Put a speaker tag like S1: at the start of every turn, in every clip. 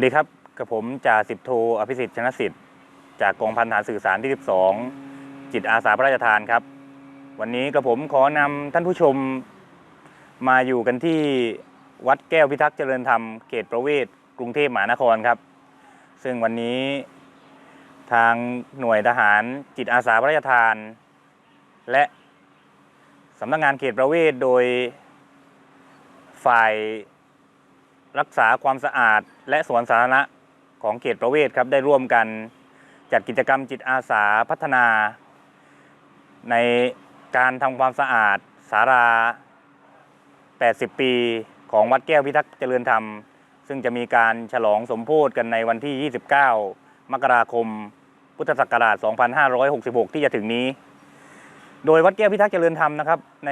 S1: วัสดีครับกับผมจ่าสิบโทอภิสิทธิ์ชนะสิทธิ์จากกองพันฐานสื่อสารที่ 12 จิตอาสาพระราชทานครับ วันนี้กับผมขอนำท่านผู้ชมมาอยู่กันที่วัดแก้วพิทักษ์เจริญธรรมเขตประเวศกรุงเทพมหานครครับ ซึ่งวันนี้ทางหน่วยทหารจิตอาสาพระราชทาน และสำนักงานเขตประเวศโดยฝ่าย รักษาความสะอาดและสวนสาธารณะของเขตประเวศครับได้ร่วมกันจัดกิจกรรมจิตอาสาพัฒนา ในการทำความสะอาดสารา 80 ปีของวัดแก้วพิทักษ์เจริญธรรม ซึ่งจะมีการฉลองสมโพธิกันในวันที่ 29 มกราคม พุทธศักราช 2566 ที่จะถึงนี้ โดยวัดแก้วพิทักษ์เจริญธรรมนะครับใน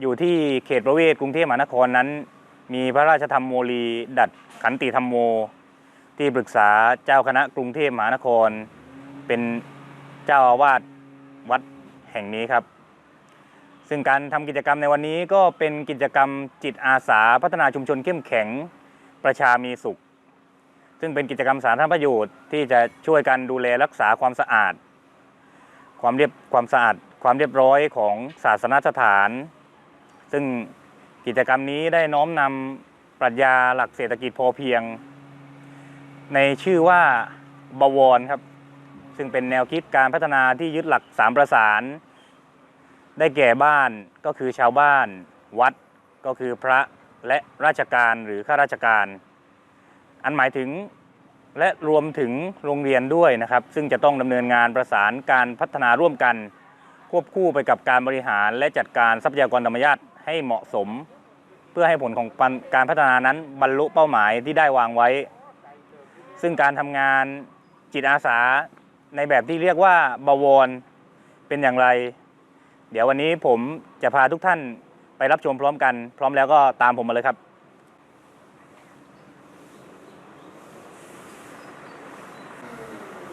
S1: อยู่ที่เขตประเวศกรุงเทพมหานครนั้น มีพระราชธรรมโมลี ดัดขันติธรรมโม ที่ปรึกษาเจ้าคณะกรุงเทพมหานคร เป็นเจ้าอาวาสวัดแห่งนี้ครับ ซึ่งการทำกิจกรรมในวันนี้ก็เป็นกิจกรรมจิตอาสาพัฒนาชุมชนเข้มแข็งประชามีสุข ซึ่งเป็นกิจกรรมสาธารณประโยชน์ที่จะช่วยกันดูแลรักษาความสะอาด ความเรียบความสะอาดความเรียบร้อยของศาสนสถาน ซึ่ง กิจกรรมนี้ได้น้อมนำปรัชญาหลักเศรษฐกิจพอเพียง ในชื่อว่าบวรครับ ซึ่งเป็นแนวคิดการพัฒนาที่ยึดหลักสามประสาน ได้แก่บ้านก็คือชาวบ้าน วัดก็คือพระและราชการหรือข้าราชการ อันหมายถึงและรวมถึงโรงเรียนด้วยนะครับ ซึ่งจะต้องดำเนินงานประสานการพัฒนาร่วมกัน ควบคู่ไปกับการบริหารและจัดการทรัพยากรธรรมชาติ ให้เหมาะสม เพื่อให้ผลของการพัฒนานั้นบรรลุเป้าหมายที่ได้วางไว้ ซึ่งการทำงานจิตอาสาในแบบที่เรียกว่าบวรเป็นอย่างไร เดี๋ยววันนี้ผมจะพาทุกท่านไปรับชมพร้อมกัน พร้อมแล้วก็ตามผมมาเลยครับ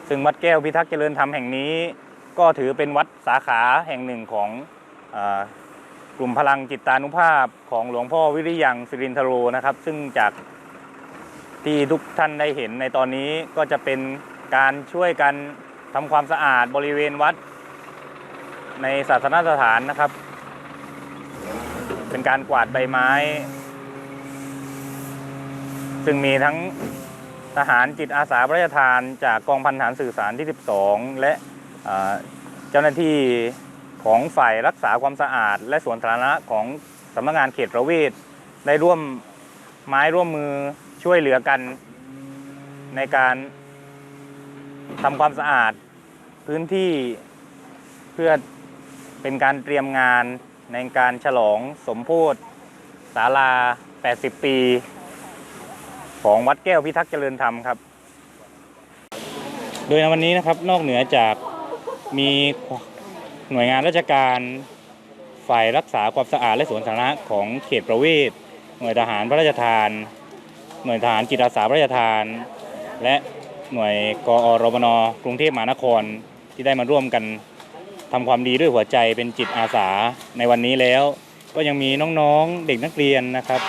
S1: ซึ่งวัดแก้วพิทักษ์เจริญธรรมแห่งนี้ ก็ถือเป็นวัดสาขาแห่งหนึ่งของอ กลุ่มพลังจิตตานุภาพของหลวงพ่อวิริยังสิรินทโรนะครับ ซึ่งจากที่ทุกท่านได้เห็นในตอนนี้ก็จะเป็นการช่วยกันทำความสะอาดบริเวณวัด ในศาสนสถานนะครับ เป็นการกวาดใบไม้ ซึ่งมีทั้งทหารจิตอาสาพระราชทาน จากกองพันฐานสื่อสารที่ 12 และเจ้าหน้าที่ ของฝ่ายรักษาความสะอาด และสวนสาธารณะของสำนักงานเขตประเวศได้ร่วมไม้ร่วมมือช่วยเหลือกันในการทำความสะอาดพื้นที่เพื่อเป็นการเตรียมงานในการฉลองสมโพธิศาลา 80 ปี ของวัดแก้วพิทักษ์เจริญธรรมครับ โดยในวันนี้นะครับนอกเหนือจากมี หน่วยงานราชการฝ่ายรักษาความสะอาดและสวนสาธารณะของเขตประเวศ หน่วยทหารพระราชทาน หน่วยทหารจิตอาสาพระราชทาน และหน่วยกอรบนกรุงเทพมหานครที่ได้มาร่วมกันทำความดีด้วยหัวใจเป็นจิตอาสาในวันนี้แล้ว ก็ยังมีน้องๆเด็กนักเรียนนะครับ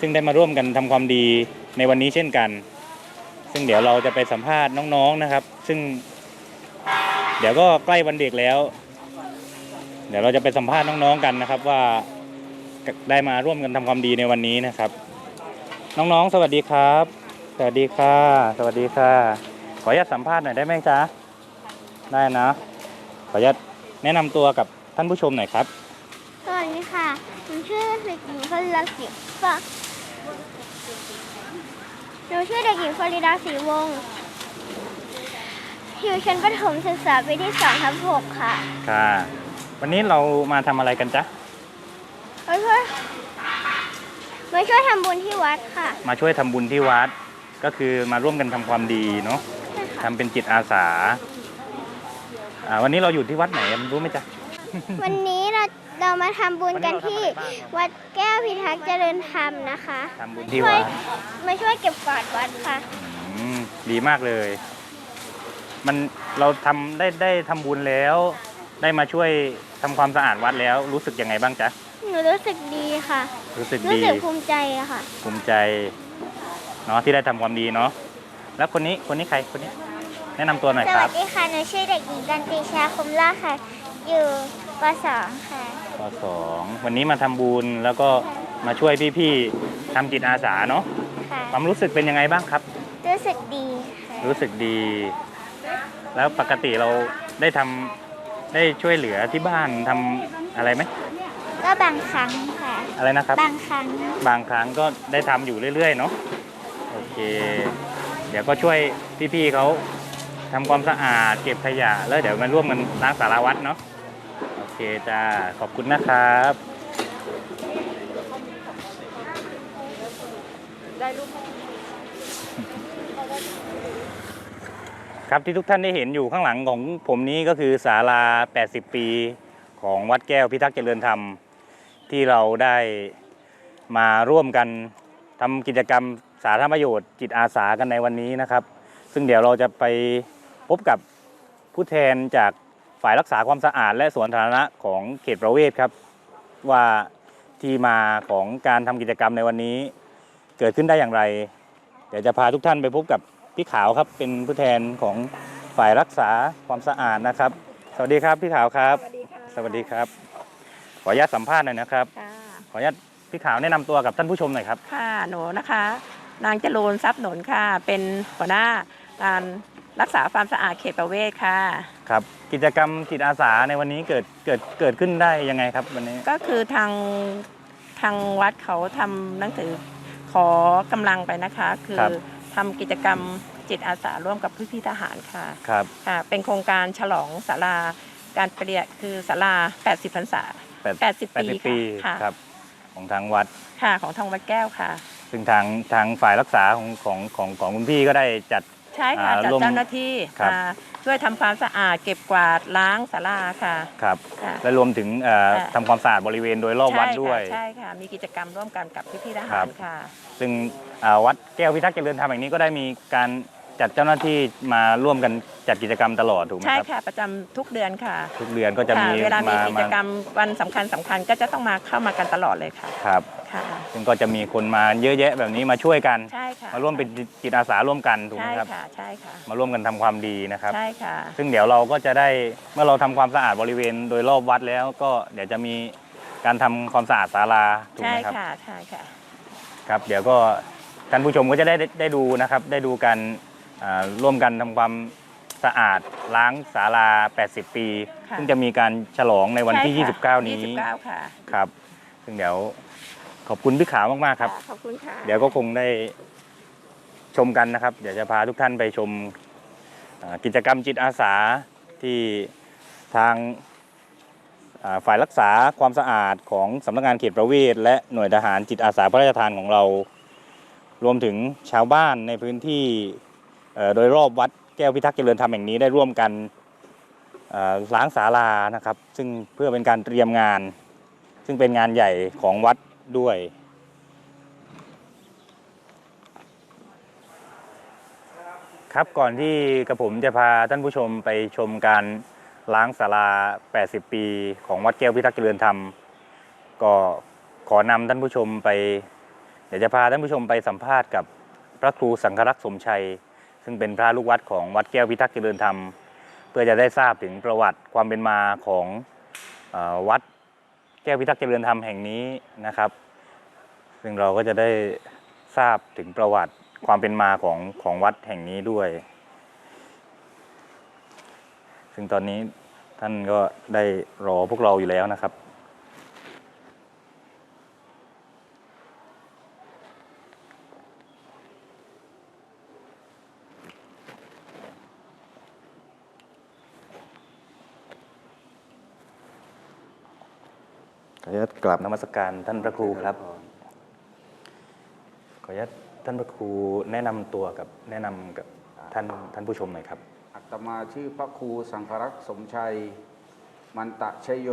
S1: ซึ่งได้มาร่วมกันทำความดีในวันนี้เช่นกัน ซึ่งเดี๋ยวเราจะไปสัมภาษณ์น้องๆนะครับ ซึ่งเดี๋ยวก็ใกล้วันเด็กแล้ว เดี๋ยวเราจะไปสัมภาษณ์น้องๆกันนะครับว่าได้มาร่วมกันทำความดีในวันนี้นะครับ น้องๆ สวัสดีครับ สวัสดีค่ะ สวัสดีค่ะ ขออนุญาตสัมภาษณ์หน่อยได้ไหมจ๊ะได้นะ ขออนุญาตแนะนำตัวกับท่านผู้ชมหน่อยครับ
S2: สวัสดีค่ะหนูชื่อเด็กหญิงฟาริดาศรีฟะหนูชื่อเด็กหญิงฟาริดาศรีวงศ์อยู่ชั้นประถมศึกษาปีที่สองทับหกค่ะ
S1: ค่ะ วันนี้เรามาทำอะไรกันจ๊ะ
S2: มาช่วยมาช่วยทำบุญที่วัดค่ะ
S1: มาช่วยทำบุญที่วัด ก็คือมาร่วมกันทำความดีเนาะ
S2: ใช่ค่ะ
S1: ทำเป็นจิตอาสาอ่าวันนี้เราอยู่ที่วัดไหนรู้ไหมจ๊ะ
S2: วันนี้เราเรามาทำบุญกันที่วัดแก้วพิทักษ์เจริญธรรมนะคะ
S1: ทำบุญที่
S2: ช่ว
S1: วั
S2: ย
S1: ด
S2: มาช่วยเก็บกวาดวัดค่ะ
S1: อืมดีมากเลย มันเราทำได้ได้ทำบุญแล้ว ได้มาช่วยทำความสะอาดวัดแล้วรู้สึกยังไงบ้างจ๊ะ
S2: หนูรู้สึกดีค่ะ
S1: รู้สึก
S2: รู้
S1: ดี
S2: สึกภูมิใจอะค่ะ
S1: ภูมิใจเนาะที่ได้ทำความดีเนาะแล้วคนนี้คนนี้ใครคนนี้ แนะนำตัวหน่อย
S2: ส
S1: ค
S2: วั
S1: รั
S2: ส
S1: บ
S2: ดีค่ะ หนูชื่อเด็กหญิงกันติชาคมล่าค่ะ อยู่ป .2 ค่ะ
S1: ปสองวันนี้มาทำบุญแล้วก็มาช่วยพี่ๆทำจิตอาสาเนาะ
S2: ค่ะ
S1: ความรู้สึกเป็นยังไงบ้างครับ
S2: รู้สึกดีค่ะ
S1: รู้สึกดี แล้วปกติเราได้ทำ ได้ช่วยเหลือที่บ้านทำอะไรไหม
S2: ก็บางครั้งค่ะ
S1: อะไรนะครับ
S2: บางครั้ง
S1: บางครั้งก็ได้ทำอยู่เรื่อย ๆ เนาะโอเค เดี๋ยวก็ช่วยพี่ๆเขาทำความสะอาดเก็บขยะ แล้วเดี๋ยวมาร่วมกันล้างสารวัตรเนาะโอเคจ้าขอบคุณนะครับ ครับที่ทุกท่านได้เห็นอยู่ข้างหลังของผมนี้ก็คือศาลา 80 ปีของวัดแก้วพิทักษ์เจริญธรรม ที่เราได้มาร่วมกันทำกิจกรรมสาธารณประโยชน์จิตอาสากันในวันนี้นะครับ ซึ่งเดี๋ยวเราจะไปพบกับผู้แทนจากฝ่ายรักษาความสะอาด และสวนสาธารณะของเขตประเวศครับ ว่าที่มาของการทำกิจกรรมในวันนี้ เกิดขึ้นได้อย่างไร เดี๋ยวจะพาทุกท่านไปพบกับ พี่ขาวครับเป็นผู้แทนของฝ่ายรักษาความสะอาดนะครับ สวัสดีครับพี่ขาวครับ
S3: สวัสดีค่ะ
S1: สวัสดีครับ ขออนุญาตสัมภาษณ์หน่อยนะครับ
S3: ค่ะ
S1: ขออนุญาตพี่ขาวแนะนำตัวกับท่านผู้ชมหน่อยครับ
S3: ค่ะหนูนะคะ นางจรูนทรัพย์หนุนค่ะ เป็นหัวหน้าการรักษาความสะอาดเขตประเวศค่ะ
S1: ครับ กิจกรรมจิตอาสาในวันนี้เกิดเกิดเกิดขึ้นได้ยังไงครับวันนี้
S3: ก็คือทางทางวัดเขาทำหนังสือขอกำลังไปนะคะ คือ
S1: ครับ
S3: ทำกิจกรรมจิตอาสาร่วมกับพี่พี่ๆทหารค่ะ
S1: ครับ
S3: ค่ะ เป็นโครงการฉลองศาลาการเปลี่ยนคือศาลา 80พรรษา
S1: แปด
S3: 80
S1: แปด
S3: ปี
S1: สิบปี
S3: ค่ะ
S1: ครับ ของทางวัด
S3: ค่ะของทางวัดแก้วค่ะ
S1: ซึ่งทางทางฝ่ายรักษาของของของของคุณพี่ก็ได้จัด
S3: ใช่ค่ะ
S1: อ่า
S3: จัด
S1: ร่วม
S3: เจ้าหน้าที่
S1: ครับ
S3: มา ช่วยทำความสะอาดเก็บกวาดล้างศาลาค่ะ
S1: ครับ
S3: ค่ะ
S1: และรวมถึงเอ่อ
S3: ค่ะ
S1: ทำความสะอาดบริเวณโดยรอบวัดด้วย
S3: ใช่ค่ะใช่ค่ะ มีกิจกรรมร่วมกันกับพี่ๆท
S1: ครั
S3: หาร
S1: บ
S3: ค่ะ
S1: ซึ่งอ่าวัดแก้วพิทักษ์เจริญธรรมแห่งนี้ก็ได้มีการจัดเจ้าหน้าที่มาร่วมกันจัดกิจกรรมตลอดถูกไหม
S3: ใช่
S1: ครับ
S3: ค่ะประจำทุกเดือนค่ะ
S1: ทุกเดือนก็จะ
S3: ค่ะ
S1: มี
S3: เวลามี
S1: มา
S3: กิจกรรมวันสำคัญสำคัญก็จะต้องมาเข้ามากันตลอดเลยค่ะ
S1: ครับ
S3: ค่ะ
S1: ซึ่งก็จะมีคนมาเยอะแยะแบบนี้มาช่วยกัน
S3: ใช่ค่ะ
S1: มาร่วมเป็นจิตอาสาร่วมกันถูกไห
S3: ใช่
S1: มครับ
S3: ค่ะใช่ค่ะ
S1: มาร่วมกันทำความดีนะครับ
S3: ใช่ค่ะ
S1: ซึ่งเดี๋ยวเราก็จะได้เมื่อเราทำความสะอาดบริเวณโดยรอบวัดแล้วก็เดี๋ยวจะมีการทำความสะอาดศาลาถูก
S3: ใช่
S1: ไหมครับ
S3: ค่ะใช่ค่ะ
S1: ครับ เดี๋ยวก็ท่านผู้ชมก็จะได้ได้ได้ดูนะครับ ได้ดูกันอ่าร่วมกันทำความสะอาดล้างศาลา 80 ปี
S3: ค่ะ
S1: ซึ่งจะมีการฉลองในวันที่
S3: ใช่ค่ะ
S1: 29 นี้
S3: 29 ค่ะ
S1: ครับ ซึ่งเดี๋ยว ขอบคุณพี่ขาวมากๆครับ
S3: ขอบคุณค่ะ
S1: เดี๋ยวก็คงได้ชมกันนะครับ เดี๋ยวจะพาทุกท่านไปชมอ่ากิจกรรมจิตอาสาที่ทางอ่าฝ่ายรักษาความสะอาดของสำนักงานเขตประเวศ และหน่วยทหารจิตอาสาพระราชทานของเรา รวมถึงชาวบ้านในพื้นที่เอ่อโดยรอบวัดแก้วพิทักษ์เจริญธรรมแห่งนี้ได้ร่วมกันเอ่อล้างศาลานะครับ ซึ่งเพื่อเป็นการเตรียมงาน ซึ่งเป็นงานใหญ่ของวัด ด้วย ครับก่อนที่กระผมจะพาท่านผู้ชมไปชมการล้างศาลา 80 ปีของวัดแก้วพิทักษ์เจริญธรรม ก็ขอนำท่านผู้ชมไป เดี๋ยวจะพาท่านผู้ชมไปสัมภาษณ์กับพระครูสังฆรักษ์สมชัย ซึ่งเป็นพระลูกวัดของวัดแก้วพิทักษ์เจริญธรรม เพื่อจะได้ทราบถึงประวัติความเป็นมาของอวัด แก้วพิทักษ์เจริญธรรมแห่งนี้นะครับ ซึ่งเราก็จะได้ทราบถึงประวัติความเป็นมาของของวัดแห่งนี้ด้วย ซึ่งตอนนี้ท่านก็ได้รอพวกเราอยู่แล้วนะครับ ญาตกราบนมัสการท่านพระครูครับ ขออนุญาตท่านพระครูแนะนำตัวกับแนะนำกับท่านท่านผู้ชมหน่อยครับ
S4: อัตมาชื่อพระครูสังฆรักษ์สมชัย มันตะชโย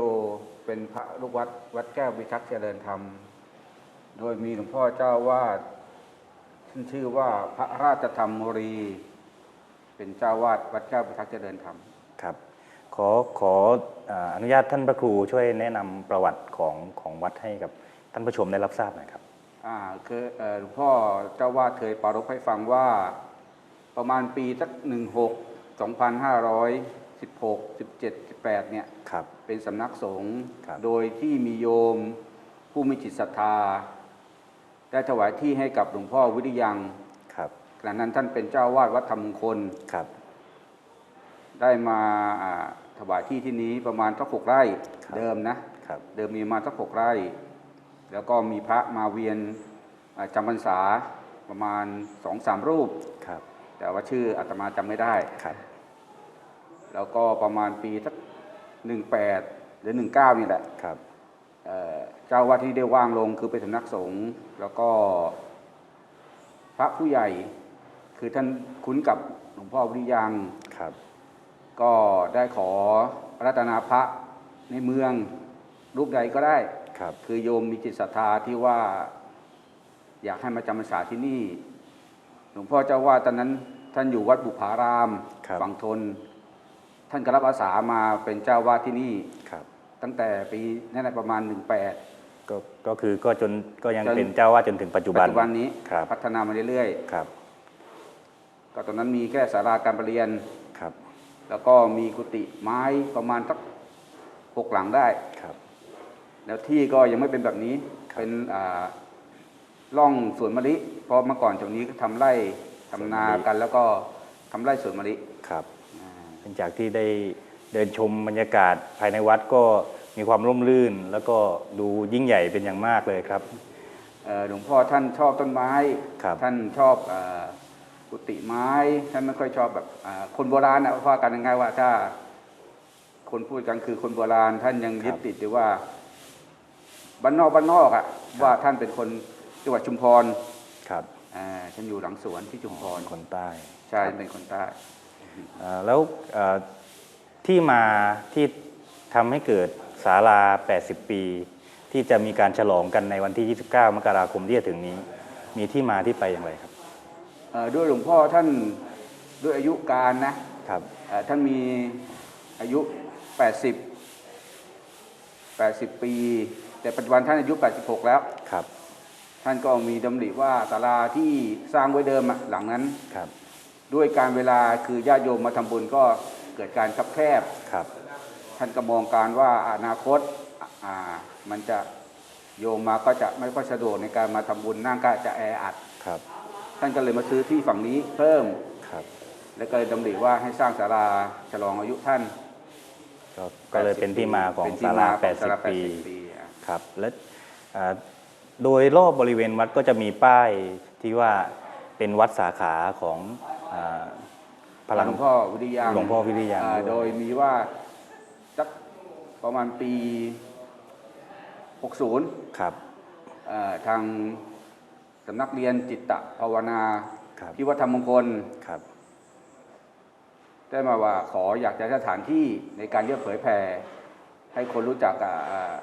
S4: เป็นพระลูกวัดวัดแก้ววิทักษ์เจริญธรรม โดยมีหลวงพ่อเจ้าวาดท่านชื่อว่าพระราชธรรมโมรี เป็นเจ้าวาดวัดแก้ววิทักษ์เจริญธรรม
S1: ครับ ขขอขออ่าอนุญาตท่านพระครูช่วยแนะนำประวัติของของวัดให้กับท่านผู้ชมได้รับทราบหน่อยครับ
S4: อ่าคือเอ่อหลวงพ่อเจ้าวาดเคยปรารภให้ฟังว่าประมาณปีสักหนึ่งหกสองพันห้าร้อยสิบหกสิบเจ็ดสิบแปดเนี่ย
S1: ครับ
S4: เป็นสำนักสงฆ์
S1: ครับ
S4: โดยที่มีโยมผู้มีจิตศรัทธา ได้ถวายที่ให้กับหลวงพ่อวิริยัง
S1: ครับ
S4: ขณะนั้นท่านเป็นเจ้าวาดวัดธรรมมงคล
S1: ครับ
S4: ได้มาอ่า ถวายที่ที่นี้ประมาณสักหกไร่
S1: ครับ
S4: เดิมนะ
S1: ครับ
S4: เดิมมีประมาณสักหกไร่ แล้วก็มีพระมาเวียนอ่าจำพรรษาประมาณสองสามรูป
S1: ครับ
S4: แต่ว่าชื่ออาตมาจำไม่ได้
S1: ครับ
S4: แล้วก็ประมาณปีสักหนึ่งแปดหรือหนึ่งเก้านี่แหละ
S1: ครับ
S4: เอ่อเจ้าวัดที่ได้ว่างลงคือเป็นสำนักสงฆ์แล้วก็ พระผู้ใหญ่คือท่านคุ้นกับหลวงพ่อวิริยัง
S1: ครับ
S4: ก็ได้ขอรัตนาพระในเมืองรูปใดก็ได้
S1: ครับ
S4: คือโยมมีจิตศรัทธาที่ว่าอยากให้มาจำพรรษาที่นี่ หลวงพ่อเจ้าว่าตอนนั้นท่านอยู่วัดบุพาราม
S1: ครับ
S4: ฝั่งทน ท่านก็รับอาสามาเป็นเจ้าวาดที่นี่
S1: ครับ
S4: ตั้งแต่ปีนั่นแหละประมาณ 18
S1: ก็ก็คือก็จนก็ยัง
S4: จน
S1: เป็นเจ้าวาดจนถึงปัจจุบั
S4: ปั
S1: น
S4: จจุบันนี้
S1: ครับ
S4: พัฒนามาเรื่อย
S1: ครับ
S4: ๆก็ตอนนั้นมีแค่ศาลาการประเรียน
S1: ครับ
S4: แล้วก็มีกุฏิไม้ประมาณสักหกหลังได้
S1: ครับ
S4: แล้วที่ก็ยังไม่เป็นแบบนี้
S1: ครับ
S4: เป็นอ่าร่องสวนมะลิเพราะเมื่อก่อนตรงนี้ก็ทำไร่ทำนากัน แล้วก็ทำไร่สวนมะลิ
S1: ครับ
S4: อ่า
S1: หลังจากที่ได้เดินชมบรรยากาศภายในวัดก็มีความร่มรื่น แล้วก็ดูยิ่งใหญ่เป็นอย่างมากเลยครับ
S4: เอ่อหลวงพ่อท่านชอบต้นไม้
S1: ครับ
S4: ท่านชอบเอ่อ กุฏิไม้ท่านไม่ค่อยชอบแบบอ่าคนโบราณนะว่ากันง่ายๆว่าถ้าคนพูดกันคือคนโบราณ ท่านยังยึดติดอยู่ว่าบ้านนอกบ้านนอกอะว่าท่านเป็นคนจังหวัดชุมพร
S1: ครับ
S4: อ่าท่านอยู่หลังสวนที่ชุมพร
S1: คนใต้
S4: ใช่เป็นคนใต้
S1: อ่าแล้วเอ่อที่มาที่ทำให้เกิดศาลา 80 ปี ที่จะมีการฉลองกันในวันที่ 29 มกราคมที่จะถึงนี้ มีที่มาที่ไปอย่างไรครับ
S4: เอ่อ ด้วยหลวงพ่อท่านด้วยอายุการนะครับเอ่อท่านมีอายุ 80 80 ปี แต่ปัจจุบันท่านอายุ 86 แล้ว
S1: ครับ
S4: ท่านก็มีดำริว่าศาลาที่สร้างไว้เดิมอะหลังนั้น
S1: ครับ
S4: ด้วยการเวลาคือญาติโยมมาทำบุญก็เกิดการคับแคบ
S1: ครับ
S4: ท่านก็มองการว่าอนาคตอ่ามันจะโยมมาก็จะไม่ค่อยสะดวกในการมาทำบุญนั่งก็จะแออัด
S1: ครับ
S4: ท่านก็เลยมาซื้อที่ฝั่งนี้เพิ่ม
S1: ครับ
S4: แล้วก็เลยดำริว่าให้สร้างศาลาฉลองอายุท่าน
S1: ก็ก็เลยเป็นที่มาของ
S4: เป็นที่
S1: ศาลา
S4: มาของศาลา
S1: 80ปี
S4: 80 ปี อะ
S1: ครับ และอ่าโดยรอบบริเวณวัดก็จะมีป้ายที่ว่าเป็นวัดสาขาของอาพลัง
S4: หลวงพ่อวิริยัง
S1: หลวงพ่อวิริยัง
S4: อ่า
S1: ด้วย
S4: โดยมีว่าสักประมาณปี 60
S1: ครับ
S4: เอ่อทาง สำนักเรียนจิตตภาวนา
S1: ครับ
S4: ที่วัดธรรมมงคล
S1: ครับ
S4: ได้มาว่าขออยากจะสถานที่ในการเรียกเผยแผ่ให้คนรู้จักอ่าอ่า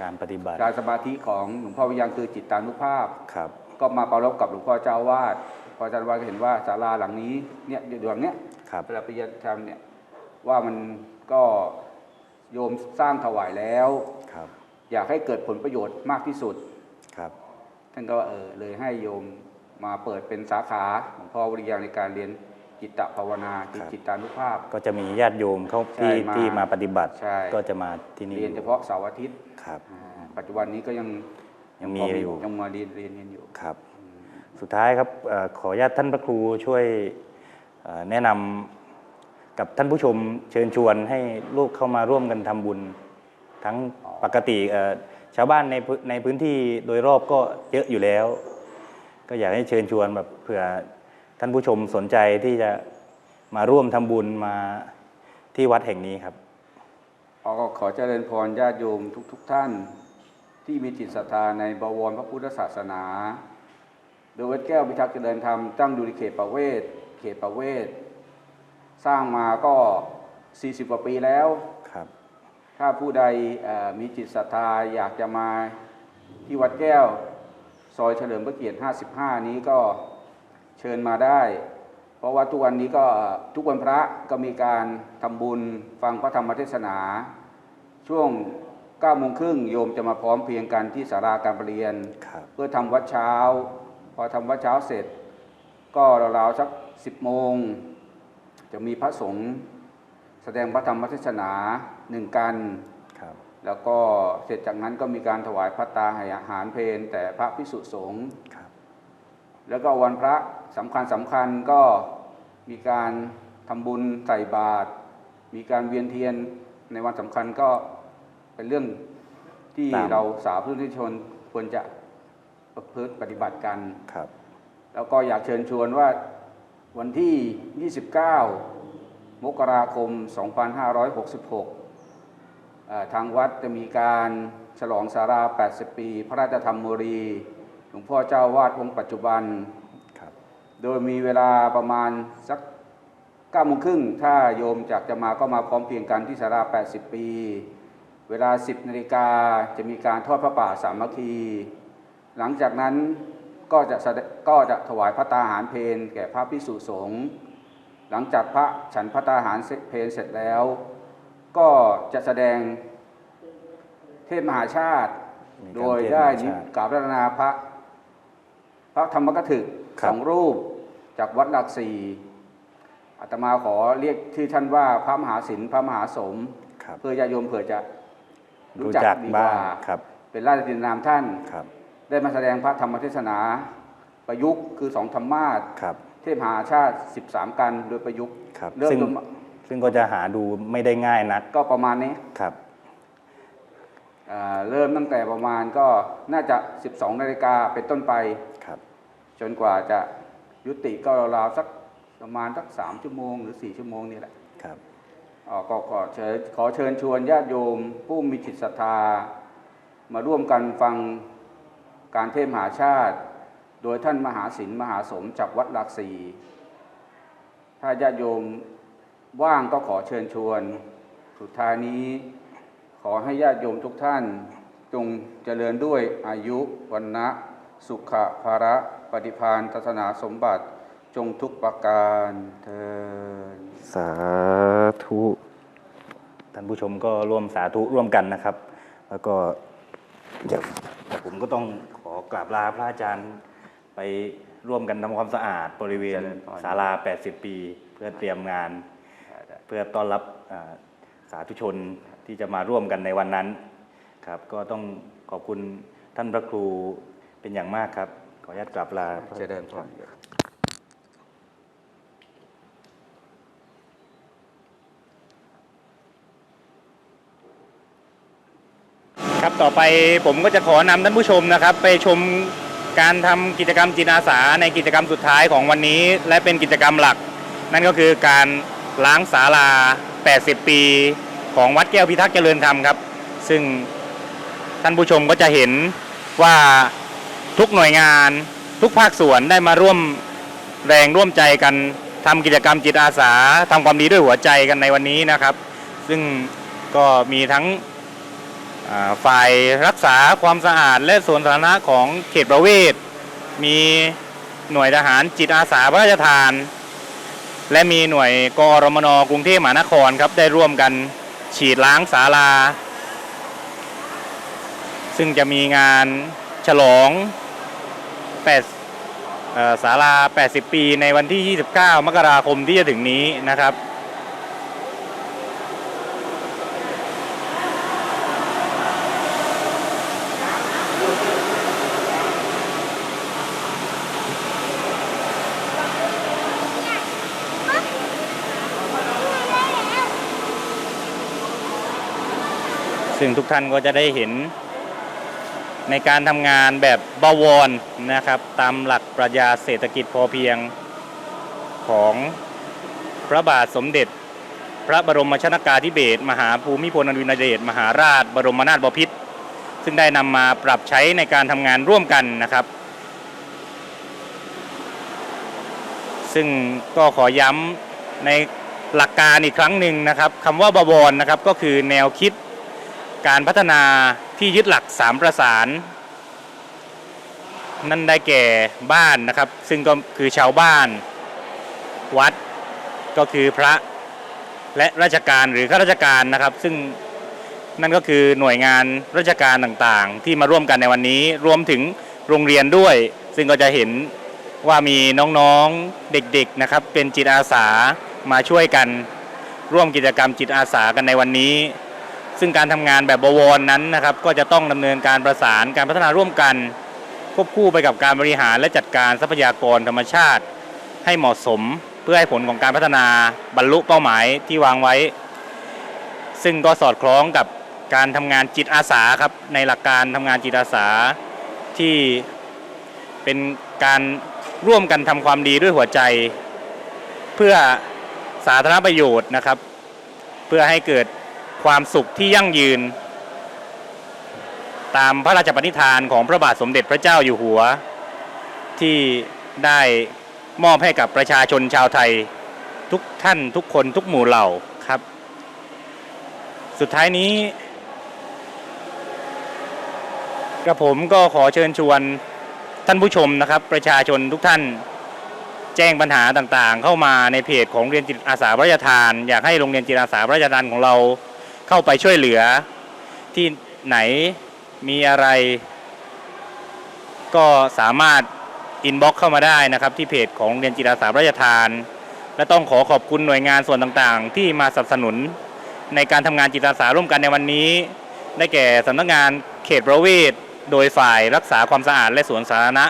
S1: การปฏิบัติ
S4: การสมาธิของหลวงพ่อวิริยังคือจิตตานุภาพ
S1: ครับ
S4: ก็มาปรารภกับหลวงพ่อเจ้าอาวาดพอเจ้าอาวาดก็เห็นว่าศาลาหลังนี้เนี่ยอยู่หลังเนี้ย
S1: ครับ
S4: เวลาปริยธรรมเนี่ยว่ามันก็โยมสร้างถวายแล้ว
S1: ครับ
S4: อยากให้เกิดผลประโยชน์มากที่สุด
S1: ครับ
S4: ท่านก็เออเลยให้โยมมาเปิดเป็นสาขาหลวงพ่อวิริยังในการเรียนจิตตภาวนาคือจิตตานุภาพ
S1: ก็จะมีญาติโยมเข้า
S4: ใช่
S1: ที่
S4: มา
S1: ที่มาปฏิบัติ
S4: ใช่
S1: ก็จะมาที่นี่
S4: เรียนเฉพาะเสาร์อาทิตย์
S1: ครับ
S4: อ่าปัจจุบันนี้ก็ยัง
S1: ยังมี
S4: พ
S1: อยู่
S4: ยังมาเรียนเรียนกันอยู่
S1: ครับ สุดท้ายครับเอ่อขออนุญาตท่านพระครูช่วยเอ่อแนะนำกับท่านผู้ชมเชิญชวนให้ลูกเข้ามาร่วมกันทำบุญ ทั้งปกติเอ่อ ชาวบ้านในในพื้นที่โดยรอบก็เยอะอยู่แล้ว ก็อยากให้เชิญชวนแบบเผื่อท่านผู้ชมสนใจที่จะมาร่วมทำบุญมาที่วัดแห่งนี้ครับ
S4: ขอขอเจริญพรญาติโยมทุกๆทท่านที่มีจิตศรัทธาในบวรพระพุทธศาสนา โดยวัดแก้วพิทักษ์เจริญธรรมตั้งอยู่ในเขตประเวศ เขตประเวศ สร้างมาก็ 40 กว่าปีแล้ว ถ้าผู้ใดเอ่อมีจิตศรัทธาอยากจะมาที่วัดแก้ว ซอยเฉลิมพระเกียรติ 55 นี้ก็เชิญมาได้ เพราะว่าทุกวันนี้ก็ทุกวันพระก็มีการทำบุญฟังพระธรรมเทศนา ช่วง9โมงครึ่งโยมจะมาพร้อมเพรียงกันที่สาราการประเรียน
S1: ครับ
S4: เพื่อทำวัดเช้า พอทำวัดเช้าเสร็จ ก็ราวๆสัก 10โมงจะมีพระสงฆ์แสดงพระธรรมเทศนา หนึ่งกัน
S1: ครับ
S4: แล้วก็เสร็จจากนั้นก็มีการถวายพระตาให้อาหารเพลแต่พระพิสุสงฆ์
S1: ครับ
S4: แล้วก็วันพระสำคัญสำคัญก็มีการทำบุญใส่บาตร มีการเวียนเทียนในวันสำคัญก็เป็นเรื่องที่
S1: ตาม
S4: เราสาธุชนชนควรจะประพฤติปฏิบัติกัน
S1: ครับ
S4: แล้วก็อยากเชิญชวนว่าวันที่ 29 มกราคม 2566อ่า ทางวัดจะมีการฉลองสารา 80 ปี พระราชธรรมโมรี หลวงพ่อเจ้าวาดองค์ปัจจุบัน
S1: ครับ
S4: โดยมีเวลาประมาณสัก9โมงครึ่งถ้าโยมจากจะมาก็มาพร้อมเพรียงกันที่สารา 80 ปี เวลา 10นาฬิกาจะมีการทอดพระป่าสามัคคี หลังจากนั้นก็จะแสดก็จะถวายพระตาหารเพลแก่พระพิสุสงฆ์หลังจากพระฉันพระตาหารเพลเสร็จแล้ว ก็จะแสดงเทศมหาชาติ
S1: มีการ
S4: โดยได้
S1: เทศมหาชาติ
S4: กราบรัตนาพระ พระธรรมกถึก
S1: ครับ
S4: สองรูปจากวัดหลักสี่อาตมาขอเรียกชื่อท่านว่าพระมหาศิลป์พระมหาสม
S1: ครับ
S4: เพื่อญาติโยมเผื่อจะรู้
S1: รู้
S4: จัก
S1: จัก
S4: ดีก
S1: บ้าง
S4: ว่า
S1: ครับ
S4: เป็นราชตินนามท่าน
S1: ครับ
S4: ได้มาแสดงพระธรรมเทศนา ประยุกต์คือสองธรรมาส
S1: ครับ
S4: เทพมหาชาติ 13 กันโดยประยุกต์
S1: ครับ
S4: เริ่ม
S1: ซึ่ง
S4: ลงมา
S1: ซึ่งก็จะหาดูไม่ได้ง่ายนัก
S4: ก็ประมาณนี้
S1: ครับ
S4: อ่าเริ่มตั้งแต่ประมาณก็น่าจะ 12นาฬิกาเป็นต้นไป
S1: ครับ
S4: จนกว่าจะยุติก็ราวๆสักประมาณสักสามชั่วโมงหรือสี่ชั่วโมงนี่แหละ
S1: ครับ
S4: อ๋อก็ขอเชิญขอเชิญชวนญาติโยม ผู้มีจิตศรัทธา มาร่วมกันฟังการเทศมหาชาติ โดยท่านมหาศิลป์มหาสมจากวัดหลักสีถ้าญาติโยม ว่างก็ขอเชิญชวน สุดท้ายนี้ขอให้ญาติโยมทุกท่าน จงเจริญด้วยอายุวันนะสุขภาระปฏิพานทัศนาสมบัติจงทุกประการเทิน
S1: สาธุท่านผู้ชมก็ร่วมสาธุร่วมกันนะครับ แล้วก็เดี๋ยวผมก็ต้องขอกราบลาพระอาจารย์ไปร่วมกันทำความสะอาดบริเวณ
S4: เจริญพร
S1: ศาลา 80 ปี เพื่อเตรียมงาน เพื่อต้อนรับสาธุชนที่จะมาร่วมกันในวันนั้นครับ ก็ต้องขอบคุณท่านพระครูเป็นอย่างมากครับ ขออนุญาตกราบลา
S4: เจริญพร
S1: ครับต่อไปผมก็จะขอนำท่านผู้ชมนะครับ ไปชมการทำกิจกรรมจิตอาสาในกิจกรรมสุดท้ายของวันนี้ และเป็นกิจกรรมหลัก นั่นก็คือการ ล้างศาลา 80 ปีของวัดแก้วพิทักษ์เจริญธรรมครับ ซึ่งท่านผู้ชมก็จะเห็นว่าทุกหน่วยงานทุกภาคส่วนได้มาร่วมแรงร่วมใจกันทำกิจกรรมจิตอาสาทำความดีด้วยหัวใจกันในวันนี้นะครับ ซึ่งก็มีทั้งฝ่ายรักษาความสะอาดและสวนสาธารณะของเขตประเวศ มีหน่วยทหารจิตอาสาพระราชทาน และมีหน่วยกอรมนกรุงเทพมหานครครับได้ร่วมกันฉีดล้างศาลา ซึ่งจะมีงานฉลอง8ศาลา 80 ปีในวันที่ 29 มกราคมที่จะถึงนี้นะครับ ซึ่งทุกท่านก็จะได้เห็นในการทำงานแบบบวรนะครับ ตามหลักปรัชญาเศรษฐกิจพอเพียงของพระบาทสมเด็จ พระบรมชนากาธิเบศรมหาภูมิพลอดุลยเดชมหาราช บรมนาถบพิตรซึ่งได้นำมาปรับใช้ในการทำงานร่วมกันนะครับ ซึ่งก็ขอย้ำในหลักการอีกครั้งหนึ่งนะครับคำว่าบวรนะครับก็คือแนวคิด การพัฒนาที่ยึดหลักสามประสาน นั่นได้แก่บ้านนะครับ ซึ่งก็คือชาวบ้าน วัดก็คือพระและราชการหรือข้าราชการนะครับ ซึ่งนั่นก็คือหน่วยงานราชการต่างๆ ที่มาร่วมกันในวันนี้รวมถึงโรงเรียนด้วย ซึ่งก็จะเห็นว่ามีน้องๆเด็กๆนะครับ เป็นจิตอาสามาช่วยกันร่วมกิจกรรมจิตอาสากันในวันนี้ ซึ่งการทำงานแบบบวรนั้นนะครับ ก็จะต้องดำเนินการประสานการพัฒนาร่วมกัน ควบคู่ไปกับการบริหารและจัดการทรัพยากรธรรมชาติ ให้เหมาะสมเพื่อให้ผลของการพัฒนาบรรลุเป้าหมายที่วางไว้ ซึ่งก็สอดคล้องกับการทำงานจิตอาสาครับในหลักการทำงานจิตอาสาที่เป็นการร่วมกันทำความดีด้วยหัวใจ เพื่อสาธารณประโยชน์นะครับ เพื่อให้เกิด ความสุขที่ยั่งยืน ตามพระราชปณิธานของพระบาทสมเด็จพระเจ้าอยู่หัว ที่ได้มอบให้กับประชาชนชาวไทยทุกท่านทุกคนทุกหมู่เหล่าครับ สุดท้ายนี้กระผมก็ขอเชิญชวนท่านผู้ชมนะครับ ประชาชนทุกท่านแจ้งปัญหาต่างๆ เข้ามาในเพจของโรงเรียนจิตอาสาพระราชทาน อยากให้โรงเรียนจิตอาสาพระราชทานของเรา เข้าไปช่วยเหลือที่ไหนมีอะไร ก็สามารถอินบ็อกเข้ามาได้นะครับ ที่เพจของโรงเรียนจิตอาสาพระราชทาน และต้องขอขอบคุณหน่วยงานส่วนต่างๆ ที่มาสนับสนุนในการทำงานจิตอาสาร่วมกันในวันนี้ ได้แก่สำนักงานเขตประเวศ โดยฝ่ายรักษาความสะอาดและสวนสาธารณะ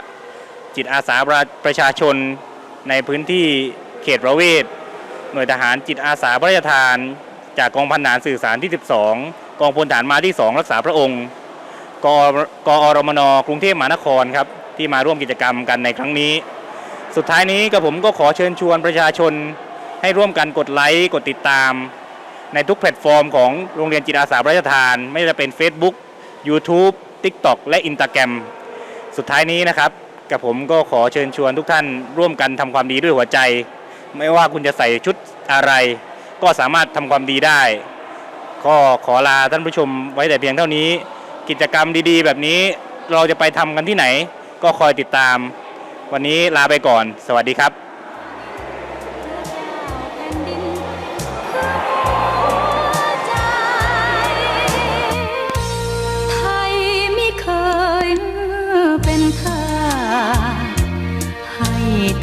S1: จิตอาสาประชาชนในพื้นที่เขตประเวศ หน่วยทหารจิตอาสาพระราชทาน จากกองพันทหารสื่อสารที่ 12 กองพลฐานมาที่ 2 รักษาพระองค์ กกอรมนกรุงเทพมหานครครับที่มาร่วมกิจกรรมกันในครั้งนี้ สุดท้ายนี้กับผมก็ขอเชิญชวนประชาชน ให้ร่วมกันกดไลค์กดติดตาม ในทุกแพลตฟอร์มของโรงเรียนจิตอาสาพระราชทาน ไม่ว่าจะเป็น Facebook YouTube TikTok และ Instagram สุดท้ายนี้นะครับ กับผมก็ขอเชิญชวนทุกท่านร่วมกันทำความดีด้วยหัวใจ ไม่ว่าคุณจะใส่ชุดอะไร ก็สามารถทำความดีได้ ก็ขอลาท่านผู้ชมไว้แต่เพียงเท่านี้ กิจกรรมดีๆ แบบนี้เราจะไปทำกันที่ไหน ก็คอยติดตาม วันนี้ลาไปก่อน สวัสดีครับ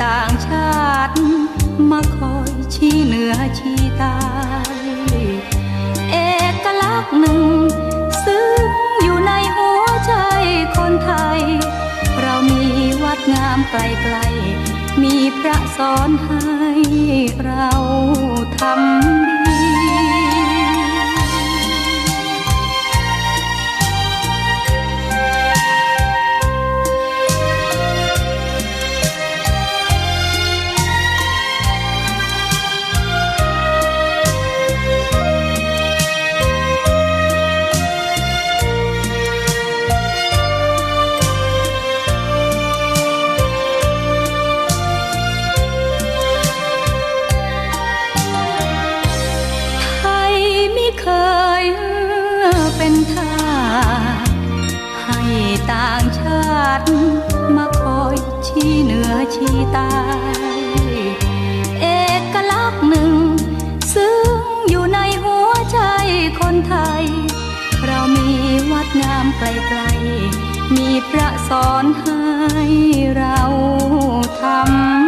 S5: ต่างชาติมาคอย ชี้เหนือชี้ใต้เอกลักษณ์หนึ่ง ซึ่งอยู่ในหัวใจคนไทย เรามีวัดงามไกลๆ มีพระสอนให้เราทำ เอชี้ใต้เอกลักษณ์หนึ่ง ซึ่งอยู่ในหัวใจคนไทย เรามีวัดงามไกลๆ มีพระสอนให้เราทำ